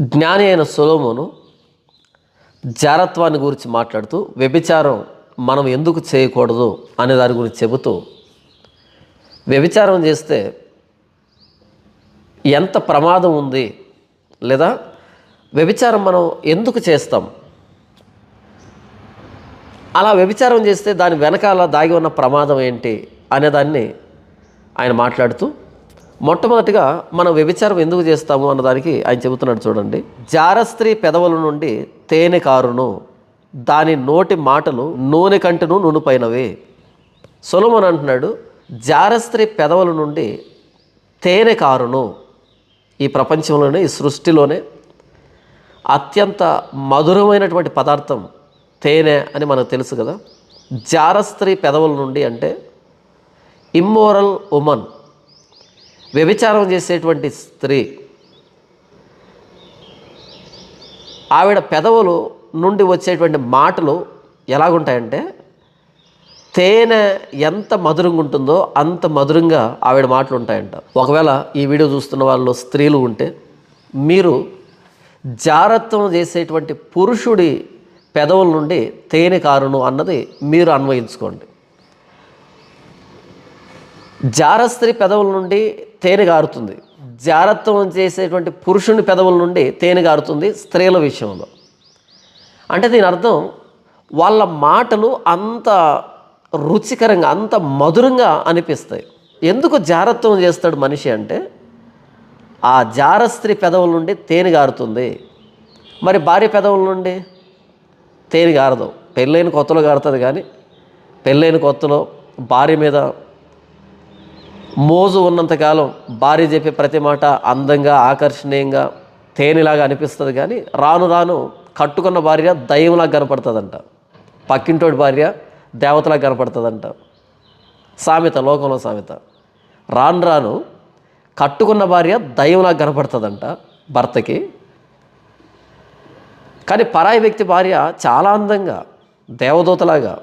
జ్ఞాని అయిన సొలోమోను జారత్వాన్ని గురించి మాట్లాడుతూ వ్యభిచారం మనం ఎందుకు చేయకూడదు అనే దాని గురించి చెబుతూ వ్యభిచారం చేస్తే ఎంత ప్రమాదం ఉంది లేదా వ్యభిచారం మనం ఎందుకు చేస్తాం? అలా వ్యభిచారం చేస్తే దాని వెనకాల దాగి ఉన్న ప్రమాదం ఏంటి అనేదాన్ని ఆయన మాట్లాడుతూ మొట్టమొదటిగా మనం వ్యభిచారం ఎందుకు చేస్తాము అన్నదానికి ఆయన చెబుతున్నాడు చూడండి. జారస్త్రీ పెదవుల నుండి తేనె కారును దాని నోటి మాటలు నూనె కంటెను నూనెపైనవే. సొలమన్ అంటున్నాడు జారస్త్రీ పెదవుల నుండి తేనె కారును ఈ ప్రపంచంలోనే ఈ సృష్టిలోనే అత్యంత మధురమైనటువంటి పదార్థం తేనె అని మనకు తెలుసు కదా. జారస్త్రీ పెదవుల నుండి అంటే ఇమ్మోరల్ ఉమన్ వ్యభిచారం చేసేటువంటి స్త్రీ. ఆవిడ పెదవులు నుండి వచ్చేటువంటి మాటలు ఎలాగుంటాయంటే తేనె ఎంత మధురంగా ఉంటుందో అంత మధురంగా ఆవిడ మాటలు ఉంటాయంట ఒకవేళ ఈ వీడియో చూస్తున్న వాళ్ళు స్త్రీలు ఉంటే మీరు జారత్వం చేసేటువంటి పురుషుడి పెదవుల నుండి తేనె కారును అన్నది మీరు అన్వయించుకోండి. జారస్త్రీ పెదవుల నుండి తేనె గారుతుంది. జారత్వం చేసేటువంటి పురుషుని పెదవుల నుండి తేనె గారుతుంది స్త్రీల విషయంలో. అంటే దీని అర్థం వాళ్ళ మాటలు అంత రుచికరంగా అంత మధురంగా అనిపిస్తాయి. ఎందుకు జారత్వం చేస్తాడు మనిషి అంటే ఆ జారస్త్రీ పెదవుల నుండి తేనె గారుతుంది. మరి భార్య పెదవుల నుండి తేనె గారదు. పెళ్ళైన కొత్తలో గారుతుంది కానీ పెళ్ళైన కొత్తలో భార్య మీద మోజు ఉన్నంతకాలం భార్య చెప్పే ప్రతి మాట అందంగా ఆకర్షణీయంగా తేనెలాగా అనిపిస్తుంది కానీ రాను రాను కట్టుకున్న భార్య దయ్యంలా కనపడుతుందంట. పక్కింటోడి భార్య దేవతలా కనపడుతుందంట. సామెత లోకంలో సామెత. రాను రాను కట్టుకున్న భార్య దయ్యంలా కనపడుతుందంట భర్తకి. కానీ పరాయి వ్యక్తి భార్య చాలా అందంగా దేవదూతలాగా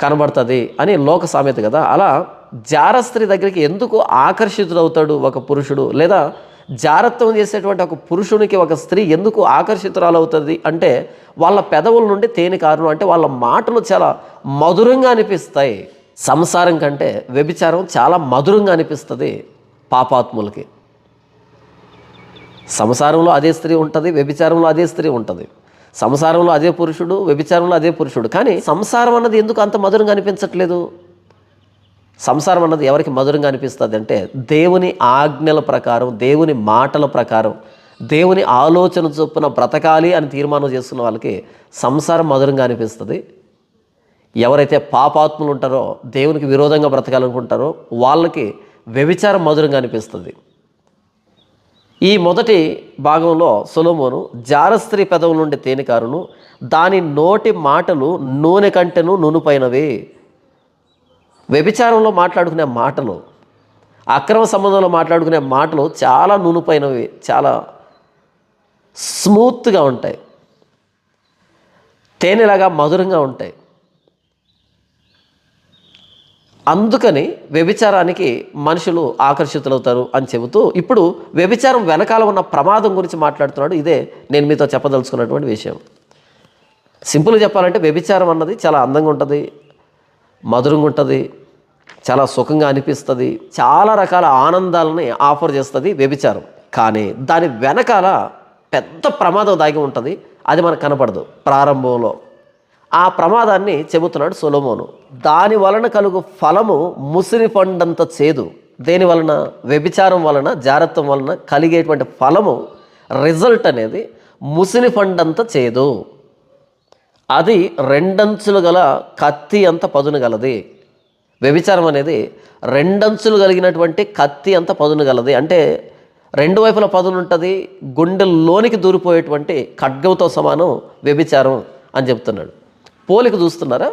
కనబడుతుంది అని లోక సామెత కదా. అలా జారస్త్రీ దగ్గరికి ఎందుకు ఆకర్షితుడవుతాడు ఒక పురుషుడు? లేదా జారత్వం చేసేటువంటి ఒక పురుషునికి ఒక స్త్రీ ఎందుకు ఆకర్షితురాలవుతుంది? అంటే వాళ్ళ పెదవుల నుండి తేనె కారణం అంటే వాళ్ళ మాటలు చాలా మధురంగా అనిపిస్తాయి. సంసారం కంటే వ్యభిచారం చాలా మధురంగా అనిపిస్తుంది పాపాత్ములకి. సంసారంలో అదే స్త్రీ ఉంటుంది వ్యభిచారంలో అదే స్త్రీ ఉంటుంది. సంసారంలో అదే పురుషుడు వ్యభిచారంలో అదే పురుషుడు. కానీ సంసారం అన్నది ఎందుకు అంత మధురంగా అనిపించట్లేదు? సంసారం అన్నది ఎవరికి మధురంగా అనిపిస్తుంది అంటే దేవుని ఆజ్ఞల ప్రకారం దేవుని మాటల ప్రకారం దేవుని ఆలోచన చొప్పున బ్రతకాలి అని తీర్మానం చేస్తున్న వాళ్ళకి సంసారం మధురంగా అనిపిస్తుంది. ఎవరైతే పాపాత్ములు ఉంటారో దేవునికి విరోధంగా బ్రతకాలనుకుంటారో వాళ్ళకి వ్యభిచారం మధురంగా అనిపిస్తుంది. ఈ మొదటి భాగంలో సొలోమోను జారస్త్రీ పెదవుల నుండి తేనెకారును దాని నోటి మాటలు నూనె కంటెను నూనెపైనవి వ్యభిచారంలో మాట్లాడుకునే మాటలు అక్రమ సంబంధంలో మాట్లాడుకునే మాటలు చాలా నునుపైనవి చాలా స్మూత్గా ఉంటాయి. తేనెలాగా మధురంగా ఉంటాయి. అందుకని వ్యభిచారానికి మనుషులు ఆకర్షితులవుతారు అని చెబుతూ ఇప్పుడు వ్యభిచారం వెనకాల ఉన్న ప్రమాదం గురించి మాట్లాడుతున్నాడు. ఇదే నేను మీతో చెప్పదలుచుకున్నటువంటి విషయం. సింపుల్గా చెప్పాలంటే వ్యభిచారం అన్నది చాలా అందంగా ఉంటుంది. మధురంగా ఉంటుంది చాలా సుఖంగా అనిపిస్తుంది చాలా రకాల ఆనందాలని ఆఫర్ చేస్తుంది వ్యభిచారం. కానీ దాని వెనకాల పెద్ద ప్రమాదం దాగి ఉంటుంది అది మనకు కనపడదు ప్రారంభంలో. ఆ ప్రమాదాన్ని చెబుతున్నాడు సొలోమోను. దాని వలన కలుగు ఫలము ముసిరి పండంత చేదు. దేని వలన? వ్యభిచారం వలన జారత్వం వలన కలిగేటువంటి ఫలము రిజల్ట్ అనేది ముసిరి పండంత చేదు. అది రెండంచులు గల కత్తి అంత పదును గలది. వ్యభిచారం అనేది రెండంచులు కలిగినటువంటి కత్తి అంత పదును గలది. అంటే రెండు వైపుల పదును ఉంటుంది గుండెల్లోనికి దూరిపోయేటువంటి ఖడ్గంతో సమానం వ్యభిచారం అని చెప్తున్నాడు. పోలిక చూస్తున్నారా?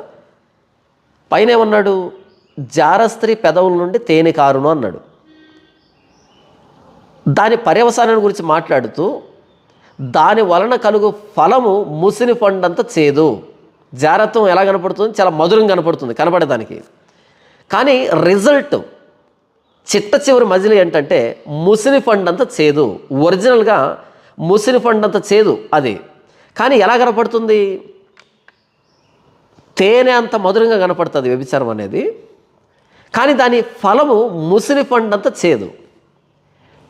పైన ఏమన్నాడు జారస్త్రీ పెదవుల నుండి తేనె కారును అన్నాడు. దాని పర్యవసానం గురించి మాట్లాడుతూ దాని వలన కలుగు ఫలము ముసిని పండంత చేదు. జారత్వం ఎలా కనపడుతుంది? చాలా మధురం కనపడుతుంది కనపడేదానికి. కానీ రిజల్ట్ చిట్ట చివరి మజిలి ఏంటంటే ముసిని పండంత చేదు. ఒరిజినల్గా ముసిరి పండంత చేదు అది. కానీ ఎలా కనపడుతుంది? తేనె అంత మధురంగా కనపడుతుంది వ్యభిచారం అనేది. కానీ దాని ఫలము ముసిరి పండంత చేదు.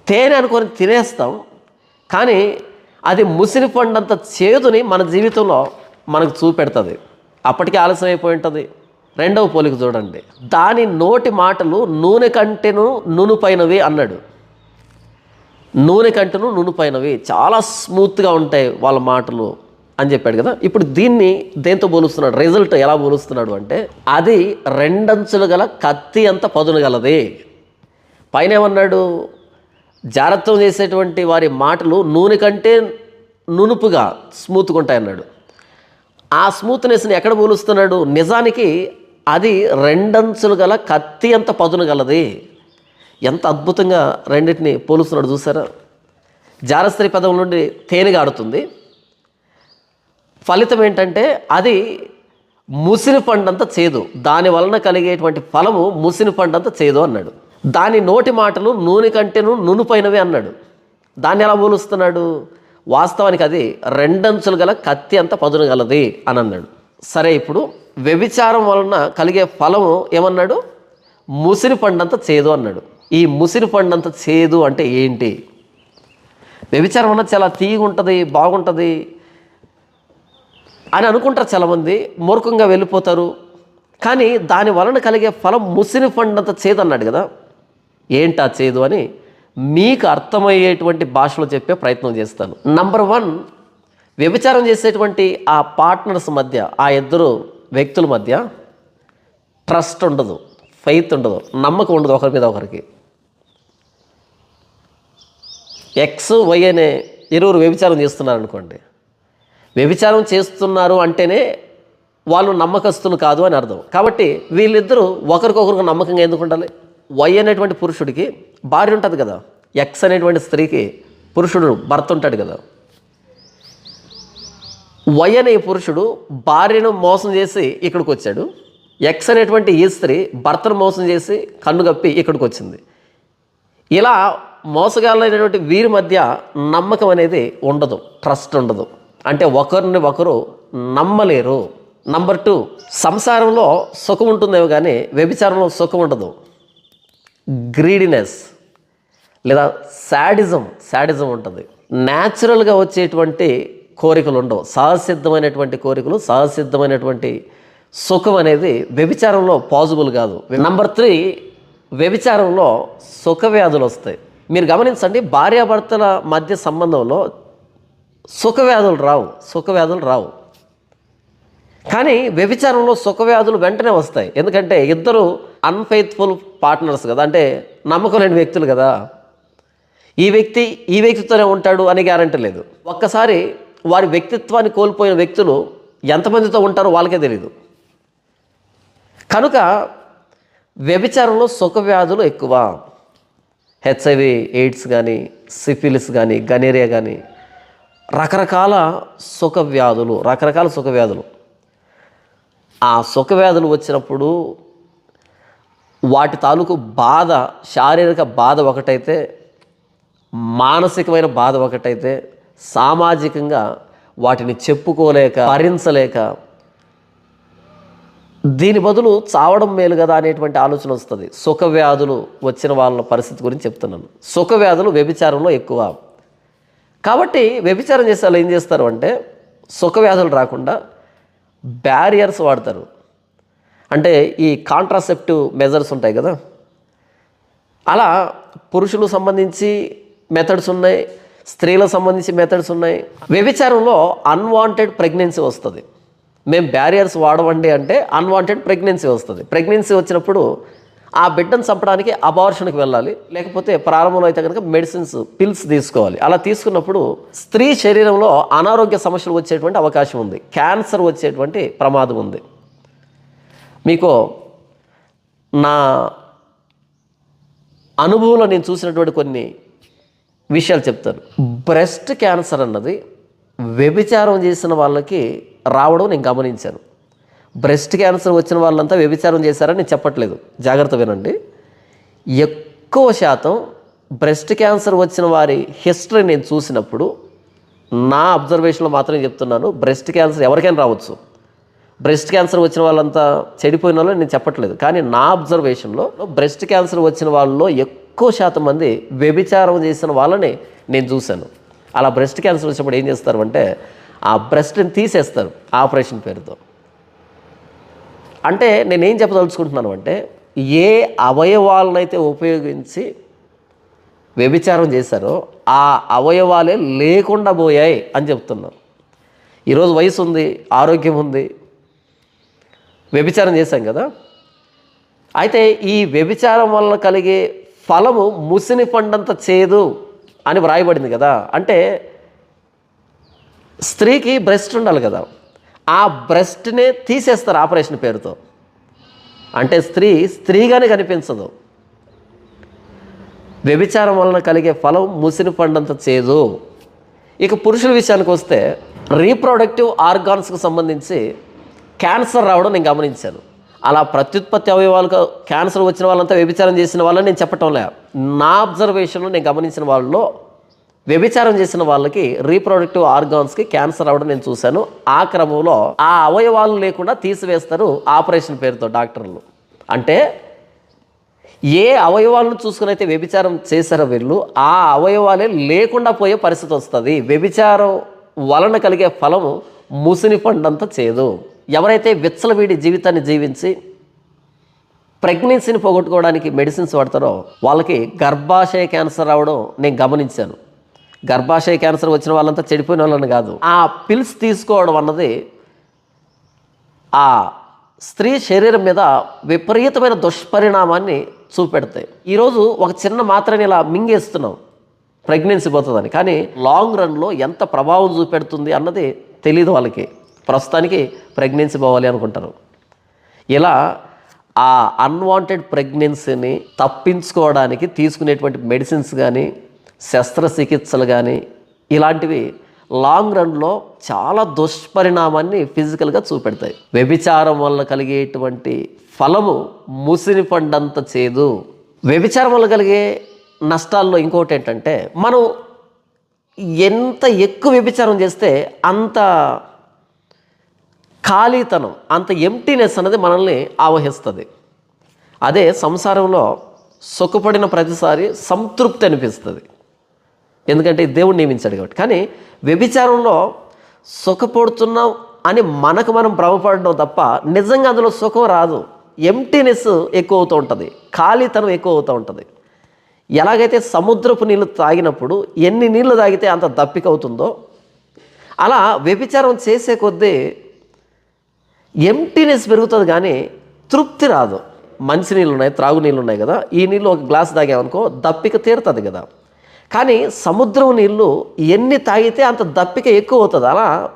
తేనె అనుకొని తినేస్తాం కానీ అది ముసిరి పండంత చేదుని మన జీవితంలో మనకు చూపెడుతుంది. అప్పటికే ఆలస్యం అయిపోయి ఉంటుంది రెండవ పోలిక చూడండి. దాని నోటి మాటలు నూనె కంటెను నునుపైనవి అన్నాడు. నూనె కంటెను నునుపైనవి చాలా స్మూత్గా ఉంటాయి వాళ్ళ మాటలు అని చెప్పాడు కదా. ఇప్పుడు దీన్ని దేంతో పోలుస్తున్నాడు? రిజల్ట్ ఎలా పోలుస్తున్నాడు అంటే అది రెండంచులు గల కత్తి అంత పదును గలది. పైన ఏమన్నాడు? జాగ్రత్తం చేసేటువంటి వారి మాటలు నూనె కంటే నునుపుగా స్మూత్గా ఉంటాయన్నాడు ఆ స్మూత్నెస్ని ఎక్కడ పోలుస్తున్నాడు? నిజానికి అది రెండంచులు గల కత్తి అంత పదును గలది. ఎంత అద్భుతంగా రెండింటిని పోలుస్తున్నాడు చూసారా? జారస్త్రీ పదం నుండి తేనెగా ఆడుతుంది. ఫలితం ఏంటంటే అది ముసిరి పండంత చేదు. దాని వలన కలిగేటువంటి ఫలము ముసిరి పండంత చేదు అన్నాడు. దాని నోటి మాటలు నూనె కంటేను నునుపైనవి అన్నాడు. దాన్ని ఎలా పోలుస్తున్నాడు? వాస్తవానికి అది రెండంచులు గల కత్తి అంత పదును గలది అని అన్నాడు. సరే ఇప్పుడు వ్యభిచారం వలన కలిగే ఫలము ఏమన్నాడు? ముసిరి పండంత చేదు అన్నాడు. ఈ ముసిరి పండంత చేదు అంటే ఏంటి? వ్యభిచారం అన్నది చాలా తీగి ఉంటుంది బాగుంటుంది అని అనుకుంటారు చాలామంది. మూర్ఖంగా వెళ్ళిపోతారు. కానీ దాని వలన కలిగే ఫలం ముసిరి పండంత చేదు అన్నాడు కదా. ఏంటా చేయదు అని మీకు అర్థమయ్యేటువంటి భాషలో చెప్పే ప్రయత్నం చేస్తాను. నంబర్ వన్ వ్యభిచారం చేసేటువంటి ఆ పార్ట్నర్స్ మధ్య ఆ ఇద్దరు వ్యక్తుల మధ్య ట్రస్ట్ ఉండదు ఫెయిత్ ఉండదు నమ్మకం ఉండదు ఒకరి మీద ఒకరికి. ఎక్స్ వై అనే ఇరువురు వ్యభిచారం చేస్తున్నారు అనుకోండి వ్యభిచారం చేస్తున్నారు అంటేనే వాళ్ళు నమ్మకస్తులు కాదు అని అర్థం. కాబట్టి వీళ్ళిద్దరూ ఒకరికొకరికి నమ్మకంగా ఎందుకు ఉండాలి? వై అనేటువంటి పురుషుడికి భార్య ఉంటుంది కదా. ఎక్స్ అనేటువంటి స్త్రీకి పురుషుడు భర్త ఉంటాడు కదా. వై అనే పురుషుడు భార్యను మోసం చేసి ఇక్కడికి వచ్చాడు ఎక్స్ అనేటువంటి ఈ స్త్రీ భర్తను మోసం చేసి కన్ను కప్పి ఇక్కడికి వచ్చింది ఇలా మోసగాళ్ళైనటువంటి వీరి మధ్య నమ్మకం అనేది ఉండదు ట్రస్ట్ ఉండదు. అంటే ఒకరిని ఒకరు నమ్మలేరు. నంబర్ టూ సంసారంలో సుఖం ఉంటుందేమో కానీ వ్యభిచారంలో సుఖం ఉండదు. గ్రీడినెస్ లేదా శాడిజం శాడిజం ఉంటుంది. న్యాచురల్గా వచ్చేటువంటి కోరికలు ఉండవు. సహసిద్ధమైనటువంటి కోరికలు సహసిద్ధమైనటువంటి సుఖం అనేది వ్యభిచారంలో పాజిబుల్ కాదు. నంబర్ త్రీ వ్యభిచారంలో సుఖ వ్యాధులు వస్తాయి. మీరు గమనించండి భార్యాభర్తల మధ్య సంబంధంలో సుఖవ్యాధులు రావు. సుఖవ్యాధులు రావు. కానీ వ్యభిచారంలో సుఖవ్యాధులు వెంటనే వస్తాయి. ఎందుకంటే ఇద్దరు అన్ఫెయిత్ఫుల్ పార్ట్నర్స్ కదా అంటే నమ్మకం లేని వ్యక్తులు కదా. ఈ వ్యక్తి ఈ వ్యక్తితోనే ఉంటాడు అని గ్యారంటీ లేదు. ఒక్కసారి వారి వ్యక్తిత్వాన్ని కోల్పోయిన వ్యక్తులు ఎంతమందితో ఉంటారో వాళ్ళకే తెలియదు కనుక వ్యభిచారంలో సుఖవ్యాధులు ఎక్కువ. హెచ్ఐవి ఎయిడ్స్ కానీ సిఫిలిస్ కానీ గనేరియా కానీ రకరకాల సుఖవ్యాధులు రకరకాల సుఖవ్యాధులు. ఆ సుఖ వ్యాధులు వచ్చినప్పుడు వాటి తాలూకు బాధ శారీరక బాధ ఒకటైతే మానసికమైన బాధ ఒకటైతే సామాజికంగా వాటిని చెప్పుకోలేక భరించలేక దీని బదులు చావడం మేలు కదా అనేటువంటి ఆలోచన వస్తుంది. సుఖ వ్యాధులు వచ్చిన వాళ్ళ పరిస్థితి గురించి చెప్తున్నాను. సుఖ వ్యాధులు వ్యభిచారంలో ఎక్కువ. కాబట్టి వ్యభిచారం చేసే వాళ్ళు ఏం చేస్తారు అంటే సుఖ వ్యాధులు రాకుండా బ్యారియర్స్ వాడతారు. అంటే ఈ కాంట్రాసెప్టివ్ మెజర్స్ ఉంటాయి కదా? అలా పురుషులు సంబంధించి మెథడ్స్ ఉన్నాయి స్త్రీలకు సంబంధించి మెథడ్స్ ఉన్నాయి. వ్యభిచారంలో అన్వాంటెడ్ ప్రెగ్నెన్సీ వస్తుంది. మేము బ్యారియర్స్ వాడవండి అంటే అన్వాంటెడ్ ప్రెగ్నెన్సీ వస్తుంది. ప్రెగ్నెన్సీ వచ్చినప్పుడు ఆ బిడ్డను చంపడానికి అబార్షన్కి వెళ్ళాలి. లేకపోతే ప్రారంభంలో అయితే కనుక మెడిసిన్స్ పిల్స్ తీసుకోవాలి. అలా తీసుకున్నప్పుడు స్త్రీ శరీరంలో అనారోగ్య సమస్యలు వచ్చేటువంటి అవకాశం ఉంది. క్యాన్సర్ వచ్చేటువంటి ప్రమాదం ఉంది. మీకు నా అనుభవంలో నేను చూసినటువంటి కొన్ని విషయాలు చెప్తాను. బ్రెస్ట్ క్యాన్సర్ అన్నది వ్యభిచారం చేసిన వాళ్ళకి రావడం నేను గమనించాను. బ్రెస్ట్ క్యాన్సర్ వచ్చిన వాళ్ళంతా వ్యభిచారం చేశారని నేను చెప్పట్లేదు. జాగ్రత్త వినండి. ఎక్కువ శాతం బ్రెస్ట్ క్యాన్సర్ వచ్చిన వారి హిస్టరీ నేను చూసినప్పుడు నా అబ్జర్వేషన్లో మాత్రమే చెప్తున్నాను బ్రెస్ట్ క్యాన్సర్ ఎవరికైనా రావచ్చు. బ్రెస్ట్ క్యాన్సర్ వచ్చిన వాళ్ళంతా చెడిపోయిన వాళ్ళు నేను చెప్పట్లేదు. కానీ నా అబ్జర్వేషన్లో బ్రెస్ట్ క్యాన్సర్ వచ్చిన వాళ్ళలో ఎక్కువ శాతం మంది వ్యభిచారం చేసిన వాళ్ళని నేను చూశాను. అలా బ్రెస్ట్ క్యాన్సర్ వచ్చినప్పుడు ఏం చేస్తారు అంటే ఆ బ్రెస్ట్ని తీసేస్తారు ఆపరేషన్ పేరుతో. అంటే నేనేం చెప్పదలుచుకుంటున్నాను అంటే ఏ అవయవాలనైతే ఉపయోగించి వ్యభిచారం చేశారో ఆ అవయవాలే లేకుండా పోయాయి అని చెప్తున్నాను ఈరోజు వయసు ఉంది ఆరోగ్యం ఉంది వ్యభిచారం చేశాం కదా. అయితే ఈ వ్యభిచారం వల్ల కలిగే ఫలము ముసిని పండంత చేదు అని వ్రాయబడింది కదా. అంటే స్త్రీకి బ్రెస్ట్ ఉండాలి కదా. ఆ బ్రెస్ట్నే తీసేస్తారు ఆపరేషన్ పేరుతో. అంటే స్త్రీ స్త్రీగానే కనిపించదు. వ్యభిచారం వలన కలిగే ఫలం ముసిని పండంత చేదు. ఇక పురుషుల విషయానికి వస్తే రీప్రొడక్టివ్ ఆర్గాన్స్కు సంబంధించి క్యాన్సర్ రావడం నేను గమనించాను. అలా ప్రత్యుత్పత్తి అవయవాలకు క్యాన్సర్ వచ్చిన వాళ్ళంతా వ్యభిచారం చేసిన వాళ్ళని నేను చెప్పటం లే. నా అబ్జర్వేషన్లో నేను గమనించిన వాళ్ళలో వ్యభిచారం చేసిన వాళ్ళకి రీప్రొడక్టివ్ ఆర్గాన్స్కి క్యాన్సర్ అవ్వడం నేను చూశాను. ఆ క్రమంలో ఆ అవయవాలు లేకుండా తీసివేస్తారు ఆపరేషన్ పేరుతో డాక్టర్లు. అంటే ఏ అవయవాలను చూసుకుని అయితే వ్యభిచారం చేశారో వీళ్ళు ఆ అవయవాలే లేకుండా పోయే పరిస్థితి వస్తుంది. వ్యభిచారం వలన కలిగే ఫలము ముసిని పండంత చేదు. ఎవరైతే విచ్చలవీడి జీవితాన్ని జీవించి ప్రెగ్నెన్సీని పోగొట్టుకోవడానికి మెడిసిన్స్ వాడతారో వాళ్ళకి గర్భాశయ క్యాన్సర్ రావడం నేను గమనించాను. గర్భాశయ క్యాన్సర్ వచ్చిన వాళ్ళంతా చెడిపోయిన వాళ్ళని కాదు. ఆ పిల్స్ తీసుకోవడం అన్నది ఆ స్త్రీ శరీరం మీద విపరీతమైన దుష్పరిణామాన్ని చూపెడతాయి. ఈరోజు ఒక చిన్న మాత్రని ఇలా మింగేస్తున్నాం. ప్రెగ్నెన్సీ పోతుందని. కానీ లాంగ్ రన్లో ఎంత ప్రభావం చూపెడుతుంది అన్నది తెలియదు వాళ్ళకి. ప్రస్తుతానికి ప్రెగ్నెన్సీ పోవాలి అనుకుంటారు. ఇలా ఆ అన్వాంటెడ్ ప్రెగ్నెన్సీని తప్పించుకోవడానికి తీసుకునేటువంటి మెడిసిన్స్ కానీ శస్త్రచికిత్సలు కానీ ఇలాంటివి లాంగ్ రన్లో చాలా దుష్పరిణామాన్ని ఫిజికల్గా చూపెడతాయి. వ్యభిచారం వల్ల కలిగేటువంటి ఫలము ముసిని పండంత చేదు. వ్యభిచారం వల్ల కలిగే నష్టాల్లో ఇంకోటి ఏంటంటే మనం ఎంత ఎక్కువ వ్యభిచారం చేస్తే అంత ఖాళీతనం అంత ఎంటీనెస్ అనేది మనల్ని ఆవహిస్తుంది. అదే సంసారంలో సుఖపడిన ప్రతిసారి సంతృప్తి అనిపిస్తుంది. ఎందుకంటే దేవుడు నియమించాడు కాబట్టి. కానీ వ్యభిచారంలో సుఖపడుతున్నాం అని మనకు మనం భ్రమపడడం తప్ప నిజంగా అందులో సుఖం రాదు. ఎంటీనెస్ ఎక్కువ అవుతూ ఉంటుంది. ఖాళీతనం ఎక్కువ అవుతూ ఉంటుంది. ఎలాగైతే సముద్రపు నీళ్ళు తాగినప్పుడు ఎన్ని నీళ్ళు తాగితే అంత దప్పిక అవుతుందో అలా వ్యభిచారం చేసే కొద్దీ ఎంటీనెస్ పెరుగుతుంది కానీ తృప్తి రాదు. మంచి నీళ్ళు ఉన్నాయి త్రాగునీళ్ళు ఉన్నాయి కదా. ఈ నీళ్ళు ఒక గ్లాస్ తాగామనుకో దప్పిక తీరుతుంది కదా. కానీ సముద్రం నీళ్ళు ఎన్ని తాగితే అంత దప్పిక ఎక్కువ అవుతుంది. అలా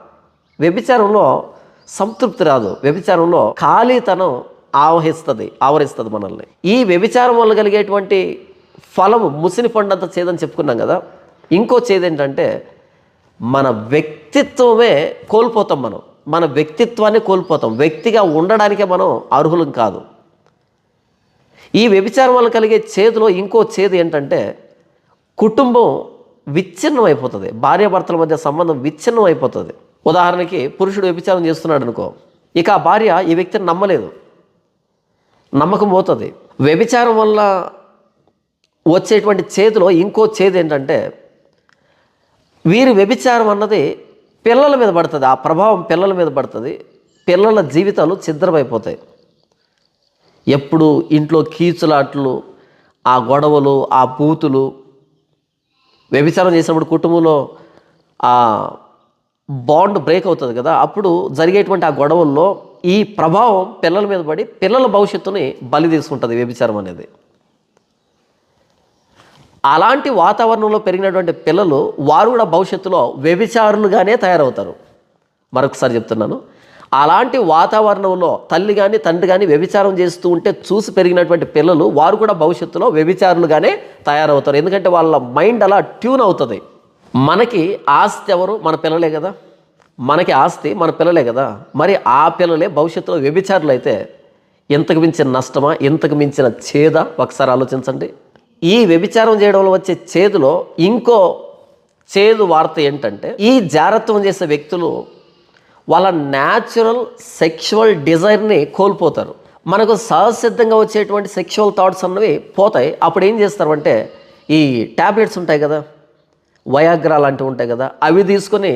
వ్యభిచారంలో సంతృప్తి రాదు. వ్యభిచారంలో ఖాళీతనం ఆవహిస్తుంది ఆవరిస్తుంది మనల్ని. ఈ వ్యభిచారం వల్ల కలిగేటువంటి ఫలము ముసిని పండంత చేదని చెప్పుకున్నాం కదా. ఇంకో చేదు ఏంటంటే మన వ్యక్తిత్వమే కోల్పోతాం మనం. మన వ్యక్తిత్వాన్ని కోల్పోతాం. వ్యక్తిగా ఉండడానికే మనం అర్హులం కాదు. ఈ వ్యభిచారం వల్ల కలిగే చేదులో ఇంకో చేదు ఏంటంటే కుటుంబం విచ్ఛిన్నం అయిపోతుంది భార్యాభర్తల మధ్య సంబంధం విచ్ఛిన్నం అయిపోతుంది ఉదాహరణకి పురుషుడు వ్యభిచారం చేస్తున్నాడు అనుకో. ఇక ఆ భార్య ఈ వ్యక్తిని నమ్మలేదు. నమ్మకం పోతుంది. వ్యభిచారం వల్ల వచ్చేటువంటి చేతిలో ఇంకో చేదు ఏంటంటే వీరి వ్యభిచారం అన్నది పిల్లల మీద పడుతుంది. ఆ ప్రభావం పిల్లల మీద పడుతుంది. పిల్లల జీవితాలు ఛిద్రమైపోతాయి. ఎప్పుడు ఇంట్లో కీచులాట్లు ఆ గొడవలు ఆ పూతులు వ్యభిచారం చేసినప్పుడు కుటుంబంలో ఆ బాండ్ బ్రేక్ అవుతుంది కదా అప్పుడు జరిగేటువంటి ఆ గొడవల్లో ఈ ప్రభావం పిల్లల మీద పడి పిల్లల భవిష్యత్తుని బలి తీసుకుంటుంది వ్యభిచారం అనేది. అలాంటి వాతావరణంలో పెరిగినటువంటి పిల్లలు వారు కూడా భవిష్యత్తులో వ్యభిచారులుగానే తయారవుతారు. మరొకసారి చెప్తున్నాను. అలాంటి వాతావరణంలో తల్లి కానీ తండ్రి కానీ వ్యభిచారం చేస్తూ ఉంటే చూసి పెరిగినటువంటి పిల్లలు వారు కూడా భవిష్యత్తులో వ్యభిచారులుగానే తయారవుతారు. ఎందుకంటే వాళ్ళ మైండ్ అలా ట్యూన్ అవుతుంది. మనకి ఆస్తి ఎవరు? మన పిల్లలే కదా. మనకి ఆస్తి మన పిల్లలే కదా. మరి ఆ పిల్లలే భవిష్యత్తులో వ్యభిచారులు అయితే ఇంతకు మించిన నష్టమా? ఇంతకు మించిన చేదా? ఒకసారి ఆలోచించండి. ఈ వ్యభిచారం చేయడం వల్ల వచ్చే చేదులో ఇంకో చేదు వార్త ఏంటంటే ఈ జారత్వం చేసే వ్యక్తులు వాళ్ళ న్యాచురల్ సెక్షువల్ డిజైర్ని కోల్పోతారు. మనకు సహసిద్ధంగా వచ్చేటువంటి సెక్షువల్ థాట్స్ అన్నవి పోతాయి. అప్పుడు ఏం చేస్తారు అంటే ఈ ట్యాబ్లెట్స్ ఉంటాయి కదా వయాగ్రా లాంటివి ఉంటాయి కదా అవి తీసుకొని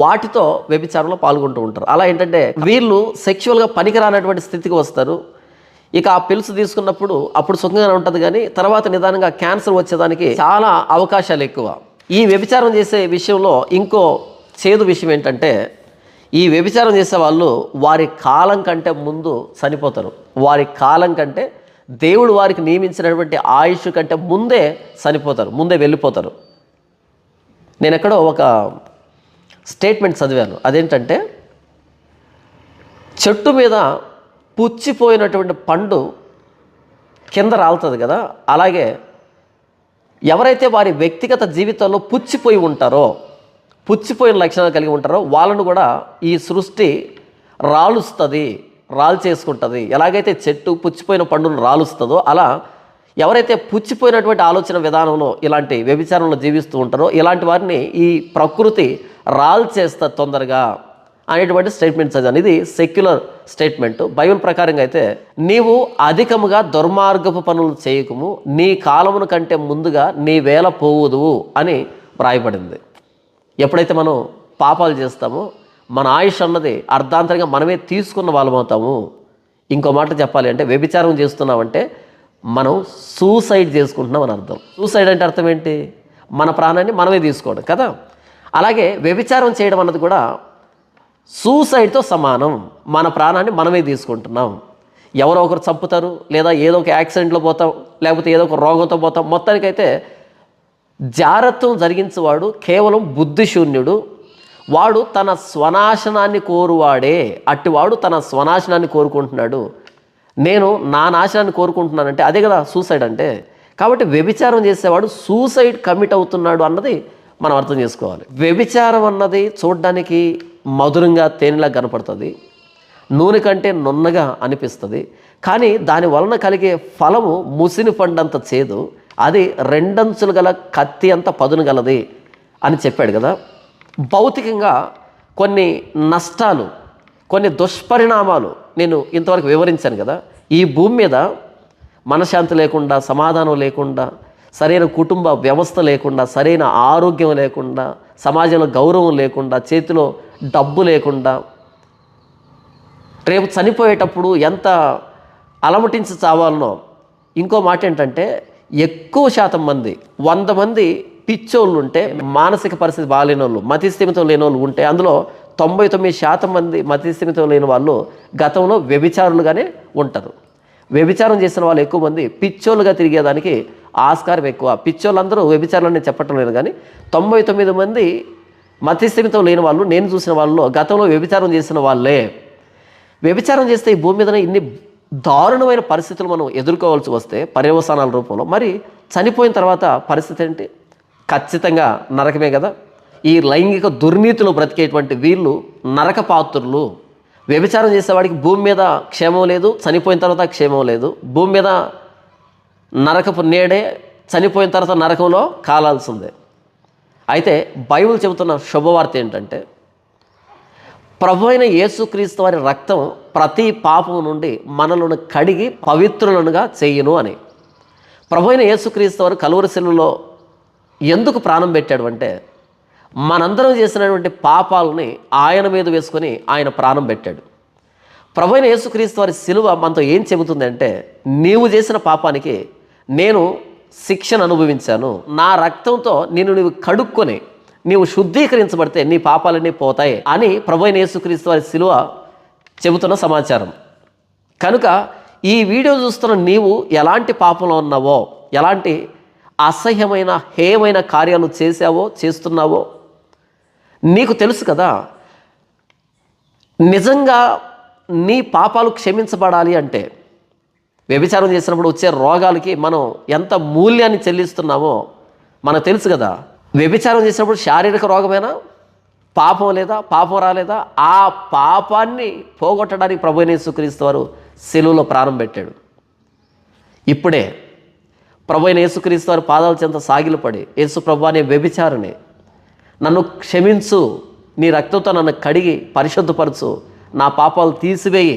వాటితో వ్యభిచారంలో పాల్గొంటూ ఉంటారు. అలా ఏంటంటే వీళ్ళు సెక్షువల్గా పనికిరానటువంటి స్థితికి వస్తారు. ఇక ఆ పిల్స్ తీసుకున్నప్పుడు అప్పుడు సుఖంగానే ఉంటుంది కానీ తర్వాత నిదానంగా క్యాన్సర్ వచ్చేదానికి చాలా అవకాశాలు ఎక్కువ. ఈ వ్యభిచారం చేసే విషయంలో ఇంకో చేదు విషయం ఏంటంటే ఈ వ్యభిచారం చేసే వాళ్ళు వారి కాలం కంటే ముందు చనిపోతారు. వారి కాలం కంటే దేవుడు వారికి నియమించినటువంటి ఆయుష్ కంటే ముందే చనిపోతారు ముందే వెళ్ళిపోతారు. నేను ఎక్కడో ఒక స్టేట్మెంట్ చదివాను. అదేంటంటే చెట్టు మీద పుచ్చిపోయినటువంటి పండు కింద రాలుతుంది కదా అలాగే ఎవరైతే వారి వ్యక్తిగత జీవితంలో పుచ్చిపోయి ఉంటారో పుచ్చిపోయిన లక్షణాలు కలిగి ఉంటారో వాళ్ళను కూడా ఈ సృష్టి రాలుస్తుంది రాలు చేసుకుంటుంది ఎలాగైతే చెట్టు పుచ్చిపోయిన పండును రాలుస్తుందో అలా ఎవరైతే పుచ్చిపోయినటువంటి ఆలోచన విధానంలో ఇలాంటి వ్యభిచారంలో జీవిస్తూ ఉంటారో ఇలాంటి వారిని ఈ ప్రకృతి రాలు చేస్తా తొందరగా అనేటువంటి స్టేట్మెంట్ అది అనేది సెక్యులర్ స్టేట్మెంట్ బైబిల్ ప్రకారంగా అయితే నీవు అధికముగా దుర్మార్గపు పనులు చేయకము నీ కాలమును కంటే ముందుగా నీ వేల పోవుదువు అని వ్రాయబడింది. ఎప్పుడైతే మనం పాపాలు చేస్తామో మన ఆయుష్ అన్నది అర్ధాంతరంగా మనమే తీసుకున్న వాళ్ళం అవుతాము. ఇంకో మాట చెప్పాలి అంటే వ్యభిచారం చేస్తున్నామంటే మనం సూసైడ్ చేసుకుంటున్నాం అని అర్థం. సూసైడ్ అంటే అర్థం ఏంటి? మన ప్రాణాన్ని మనమే తీసుకోవడం కదా? అలాగే వ్యభిచారం చేయడం అన్నది కూడా సూసైడ్తో సమానం. మన ప్రాణాన్ని మనమే తీసుకుంటున్నాం. ఎవరో ఒకరు చంపుతారు లేదా ఏదో ఒక యాక్సిడెంట్లో పోతాం లేకపోతే ఏదో ఒక రోగంతో పోతాం. మొత్తానికైతే జారత్వం జరిగించేవాడు కేవలం బుద్ధిశూన్యుడు. వాడు తన స్వనాశనాన్ని కోరువాడే. అట్టివాడు తన స్వనాశనాన్ని కోరుకుంటున్నాడు. నేను నా నాశనాన్ని కోరుకుంటున్నానంటే అదే కదా సూసైడ్ అంటే. కాబట్టి వ్యభిచారం చేసేవాడు సూసైడ్ కమిట్ అవుతున్నాడు అన్నది మనం అర్థం చేసుకోవాలి. వ్యభిచారం అన్నది చూడడానికి మధురంగా తేనెలా కనపడుతుంది. నూనె కంటే నున్నగా అనిపిస్తుంది. కానీ దాని వలన కలిగే ఫలము ముసిని పండంత చేదు. అది రెండంచులు గల కత్తి అంత పదును గలది అని చెప్పాడు కదా. భౌతికంగా కొన్ని నష్టాలు కొన్ని దుష్పరిణామాలు నేను ఇంతవరకు వివరించాను కదా. ఈ భూమి మీద మనశాంతి లేకుండా సమాధానం లేకుండా సరైన కుటుంబ వ్యవస్థ లేకుండా సరైన ఆరోగ్యం లేకుండా సమాజంలో గౌరవం లేకుండా చేతిలో డబ్బు లేకుండా రేపు చనిపోయేటప్పుడు ఎంత అలమటించి చావాలనో ఇంకో మాట ఏంటంటే ఎక్కువ శాతం మంది వంద మంది పిచ్చోళ్ళు ఉంటే మానసిక పరిస్థితి బాగాలేని వాళ్ళు మతిస్థిమితం లేని వాళ్ళు ఉంటే అందులో తొంభై తొమ్మిది శాతం మంది మతిస్థిమితం లేని వాళ్ళు గతంలో వ్యభిచారులుగానే ఉంటారు. వ్యభిచారం చేసిన వాళ్ళు ఎక్కువ మంది పిచ్చోళ్ళుగా తిరిగేదానికి ఆస్కారం ఎక్కువ. పిచ్చోళ్ళందరూ వ్యభిచారులని చెప్పటం లేదు కానీ తొంభై తొమ్మిది మంది మతిస్థిమితం లేని వాళ్ళు నేను చూసిన వాళ్ళలో గతంలో వ్యభిచారం చేసిన వాళ్ళే. వ్యభిచారం చేస్తే ఈ భూమి మీదనే ఇన్ని దారుణమైన పరిస్థితులు మనం ఎదుర్కోవాల్సి వస్తే పర్యవసానాల రూపంలో. మరి చనిపోయిన తర్వాత పరిస్థితి ఏంటి? ఖచ్చితంగా నరకమే కదా? ఈ లైంగిక దుర్నీతిలో బ్రతికేటువంటి వీళ్ళు నరక పాత్రులు. వ్యభిచారం చేసేవాడికి భూమి మీద క్షేమం లేదు చనిపోయిన తర్వాత క్షేమం లేదు. భూమి మీద నరకపు నేడే చనిపోయిన తర్వాత నరకంలో కాలాల్సిందే అయితే బైబిల్ చెబుతున్న శుభవార్త ఏంటంటే ప్రభు అయిన యేసుక్రీస్తు వారి రక్తం ప్రతి పాపం నుండి మనలను కడిగి పవిత్రులనుగా చేయును అని. ప్రభు అయిన యేసుక్రీస్తు వారు కలువరి శిలువలో ఎందుకు ప్రాణం పెట్టాడు అంటే మనందరం చేసినటువంటి పాపాలని ఆయన మీద వేసుకొని ఆయన ప్రాణం పెట్టాడు. ప్రభు అయిన యేసుక్రీస్తు వారి శిలువ మనతో ఏం చెబుతుంది అంటే నీవు చేసిన పాపానికి నేను శిక్షను అనుభవించాను. నా రక్తంతో నిన్ను నీవు కడుక్కొని నీవు శుద్ధీకరించబడితే నీ పాపాలన్నీ పోతాయి అని ప్రభు యేసుక్రీస్తు వారి శిలువ చెబుతున్న సమాచారం. కనుక ఈ వీడియో చూస్తున్న నీవు ఎలాంటి పాపంలో ఉన్నావో ఎలాంటి అసహ్యమైన హేయమైన కార్యాలు చేసావో చేస్తున్నావో నీకు తెలుసు కదా నిజంగా నీ పాపాలు క్షమించబడాలి అంటే వ్యభిచారం చేసినప్పుడు వచ్చే రోగాలకి మనం ఎంత మూల్యాన్ని చెల్లిస్తున్నామో మనకు తెలుసు కదా. వ్యభిచారం చేసినప్పుడు శారీరక రోగమేనా? పాపం లేదా? పాపం రాలేదా? ఆ పాపాన్ని పోగొట్టడానికి ప్రభు యేసుక్రీస్తు వారు సెలువులో ప్రాణం పెట్టాడు. ఇప్పుడే ప్రభు అయిన యేసుక్రీస్తు వారి పాదాల చెంత సాగిలపడి యేసు ప్రభు అనే వ్యభిచారిని నన్ను క్షమించు నీ రక్తంతో నన్ను కడిగి పరిశుద్ధపరచు నా పాపాలు తీసివేయి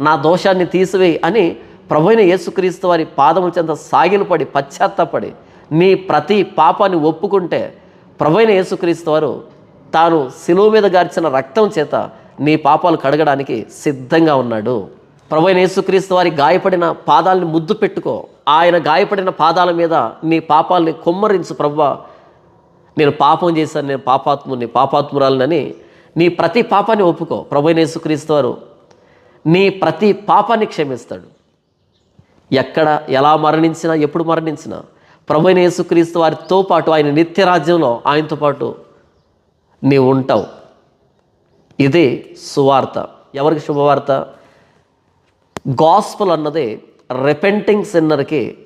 నా దోషాన్ని తీసివేయి అని ప్రభుైన యేసుక్రీస్తు వారి పాదముల చెంత సాగిలపడి పశ్చాత్తాపడి నీ ప్రతి పాపాన్ని ఒప్పుకుంటే ప్రభైన యేసుక్రీస్తు వారు తాను శిలువ మీద గార్చిన రక్తం చేత నీ పాపాలు కడగడానికి సిద్ధంగా ఉన్నాడు. ప్రభైన యేసుక్రీస్తు వారి గాయపడిన పాదాలని ముద్దు పెట్టుకో. ఆయన గాయపడిన పాదాల మీద నీ పాపాలని కొమ్మరించు ప్రభువా నేను పాపం చేశాను నేను పాపాత్ముని పాపాత్మురాలనని నీ ప్రతి పాపాన్ని ఒప్పుకో. ప్రభైన యేసుక్రీస్తు వారు నీ ప్రతి పాపాన్ని క్షమిస్తాడు. ఎక్కడ ఎలా మరణించినా ఎప్పుడు మరణించినా ప్రభుైన యేసుక్రీస్తు వారితో పాటు ఆయన నిత్యరాజ్యంలో ఆయనతో పాటు నీవు ఉంటావు. ఇది సువార్త. ఎవరికి శుభవార్త? గాస్పల్ అన్నది రెపెంటింగ్ సిన్నర్కి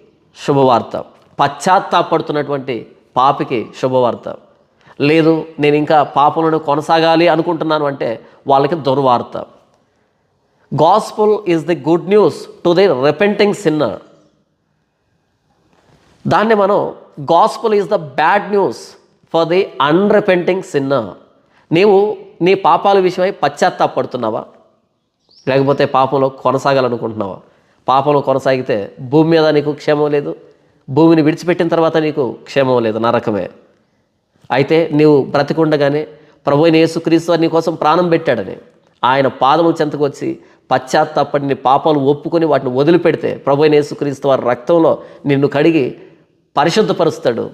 శుభవార్త. పశ్చాత్తాపడుతున్నటువంటి పాపికి శుభవార్త. లేదు నేను ఇంకా పాపలను కొనసాగాలి అనుకుంటున్నాను అంటే వాళ్ళకి దుర్వార్త. Gospel is the good news to the repenting sinner దాన్ని మనం gospel is the bad news for the unrepenting sinner నీవు నీ పాపాల విషయమై పశ్చాత్తాపడుతున్నావా? లేకపోతే పాపంలో కొనసాగాలనుకుంటున్నావా? పాపంలో కొనసాగితే భూమి మీద నీకు క్షేమం లేదు. భూమిని విడిచిపెట్టిన తర్వాత నీకు క్షేమం లేదు నరకమే అయితే నీవు బ్రతికుండగానే ప్రభు యేసుక్రీస్తు నీ కోసం ప్రాణం పెట్టాడని ఆయన పాదము చెంతకు వచ్చి పశ్చాత్తాపడి నీ పాపాలు ఒప్పుకొని వాటిని వదిలిపెడితే ప్రభు యేసుక్రీస్తు వారి రక్తంలో నిన్ను కడిగి పరిశుద్ధపరుస్తాడు.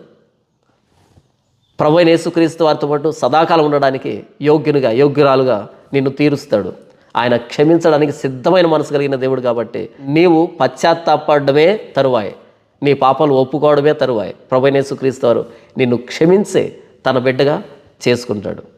ప్రభు యేసుక్రీస్తు వారితో పాటు సదాకాలం ఉండడానికి యోగ్యునిగా యోగ్యురాలుగా నిన్ను తీరుస్తాడు. ఆయన క్షమించడానికి సిద్ధమైన మనసు కలిగిన దేవుడు కాబట్టి నీవు పశ్చాత్తాపడమే తరువాయి. నీ పాపాలు ఒప్పుకోవడమే తరువాయి. ప్రభు యేసుక్రీస్తు వారు నిన్ను క్షమించే తన బిడ్డగా చేసుకుంటాడు.